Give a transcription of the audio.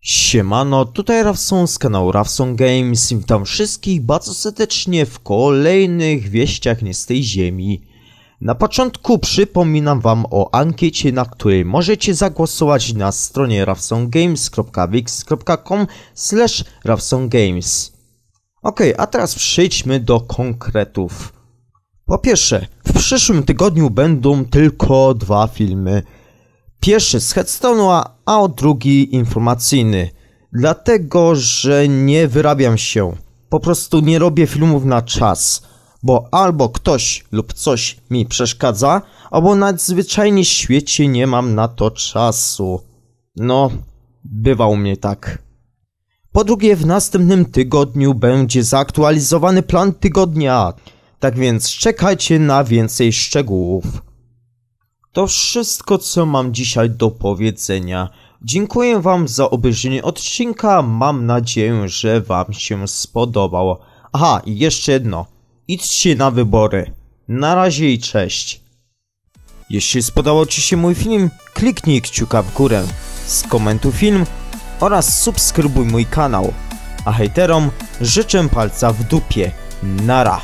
Siemano, tutaj Rawson z kanału Rawson Games witam wszystkich bardzo serdecznie w kolejnych wieściach nie z tej ziemi. Na początku przypominam wam o ankiecie, na której możecie zagłosować na stronie rawsongames.wix.com slash rawsongames. Okej, a teraz przejdźmy do konkretów. Po pierwsze, w przyszłym tygodniu będą tylko dwa filmy. Pierwszy z Headstone'a, a drugi informacyjny. Dlatego, że nie wyrabiam się. Po prostu nie robię filmów na czas. Bo albo ktoś lub coś mi przeszkadza, albo nadzwyczajnie świecie nie mam na to czasu. No, bywa u mnie tak. Po drugie, w następnym tygodniu będzie zaktualizowany plan tygodnia. Tak więc czekajcie na więcej szczegółów. To wszystko, co mam dzisiaj do powiedzenia. Dziękuję Wam za obejrzenie odcinka. Mam nadzieję, że Wam się spodobał. Aha, i jeszcze jedno. Idźcie na wybory. Na razie i cześć. Jeśli spodobał Ci się mój film, kliknij kciuka w górę, skomentuj film oraz subskrybuj mój kanał. A hejterom życzę palca w dupie. Nara.